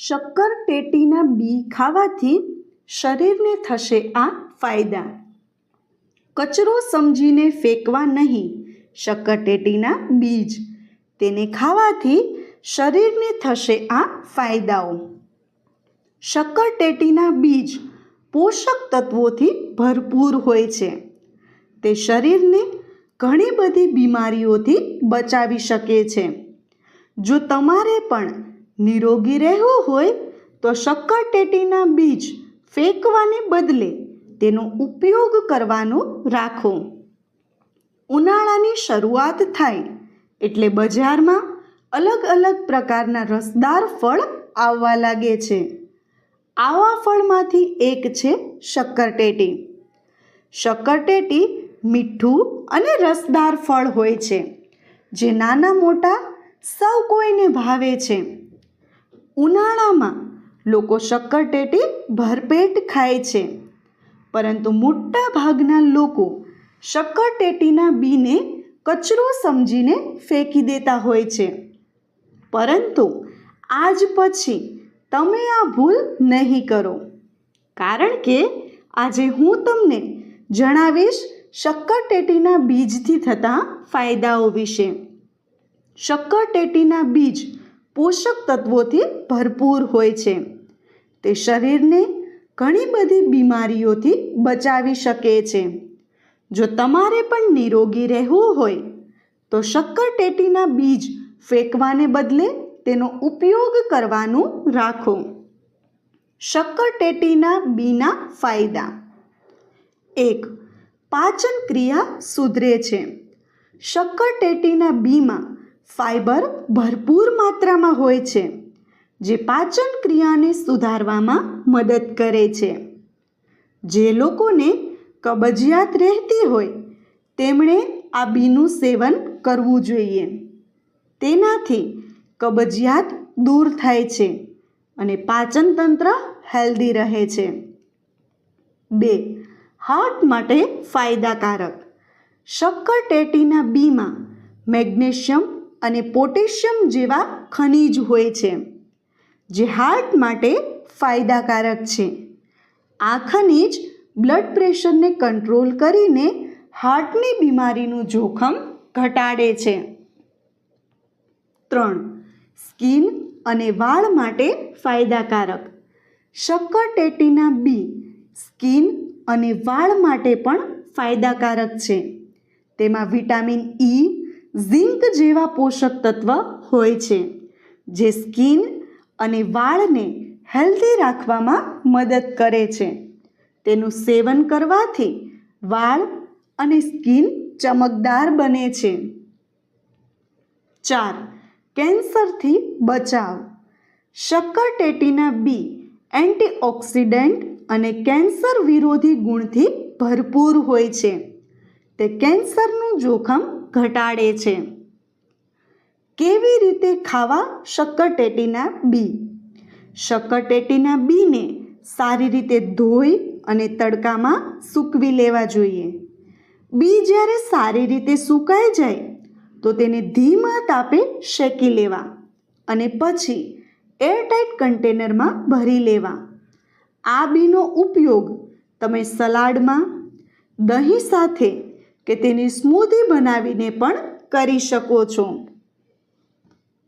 શક્કર ટેટીના બી ખાવાથી શરીરને થશે આ ફાયદા. કચરો સમજીને ફેંકવા નહીં શક્કરટેટીના બીજ. તેને ખાવાથી શરીરને થશે આ ફાયદાઓ. શક્કરટેટીના બીજ પોષક તત્વોથી ભરપૂર હોય છે. તે શરીરને ઘણી બધી બીમારીઓથી બચાવી શકે છે. જો તમારે પણ નિરોગી રહેવું હોય તો શક્કરટેટીના બીજ ફેંકવાને બદલે તેનો ઉપયોગ કરવાનો રાખો. ઉનાળાની શરૂઆત થાય એટલે બજારમાં અલગ અલગ પ્રકારના રસદાર ફળ આવવા લાગે છે. આવા ફળમાંથી એક છે શક્કરટેટી શક્કરટેટી મીઠું અને રસદાર ફળ હોય છે, જે નાના મોટા સૌ કોઈને ભાવે છે. ઉનાળામાં લોકો શક્કરટેટી ભરપેટ ખાય છે. પરંતુ મોટા ભાગના લોકો શક્કરટેટીના બીને કચરો સમજીને ફેંકી દેતા હોય છે. પરંતુ આજ પછી તમે આ ભૂલ નહીં કરો. કારણ કે આજે હું તમને જણાવીશ શક્કરટેટીના બીજથી થતા ફાયદાઓ વિશે. શક્કરટેટીના બીજ પોષક તત્વોથી ભરપૂર હોય છે. તે શરીરને ઘણી બધી બીમારીઓથી બચાવી શકે છે. જો તમારે પણ નિરોગી રહેવું હોય, તો શક્કરટેટીના બીજ ફેંકવાને બદલે તેનો ઉપયોગ કરવાનું રાખો. શક્કરટેટીના બીના ફાયદા. એક, પાચન ક્રિયા સુધરે છે. શક્કરટેટીના બીમાં ફાઈબર ભરપૂર માત્રામાં હોય છે, જે પાચન ક્રિયાને સુધારવામાં મદદ કરે છે. જે લોકોને કબજિયાત રહેતી હોય, તેમણે આ બીનું સેવન કરવું જોઈએ. તેનાથી કબજિયાત દૂર થાય છે અને પાચનતંત્ર હેલ્ધી રહે છે. બે, હાર્ટ માટે ફાયદાકારક. શક્કરટેટીના બીમાં મેગ્નેશિયમ અને પોટેશિયમ જેવા ખનિજ હોય છે, જે હાર્ટ માટે ફાયદાકારક છે. આ ખનિજ બ્લડ પ્રેશરને કંટ્રોલ કરીને હાર્ટની બીમારીનું જોખમ ઘટાડે છે. ત્રણ, સ્કિન અને વાળ માટે ફાયદાકારક. શક્કરટેટીના બી સ્કિન અને વાળ માટે પણ ફાયદાકારક છે. તેમાં વિટામિન ઈ ઝિંક જેવા પોષક તત્વ હોય છે, જે સ્કિન અને વાળને હેલ્ધી રાખવામાં મદદ કરે છે. તેનું સેવન કરવાથી વાળ અને સ્કિન ચમકદાર બને છે. ચાર, કેન્સરથી બચાવ. શક્કરટેટીના બી એન્ટીઓક્સિડન્ટ અને કેન્સર વિરોધી ગુણથી ભરપૂર હોય છે. તે કેન્સરનું જોખમ ઘટાડે છે. કેવી રીતે ખાવા? શક્કરટેટીના બી. શક્કરટેટીના બીને સારી રીતે ધોઈ અને તડકામાં સૂકવી લેવા જોઈએ. બી જ્યારે સારી રીતે સુકાઈ જાય, તો તેને ધીમા તાપે શેકી લેવા અને પછી એરટાઇટ કન્ટેનરમાં ભરી લેવા. આ બીનો ઉપયોગ તમે સલાડમાં, દહીં સાથે કે તેની સ્મૂધી બનાવીને પણ કરી શકો છો.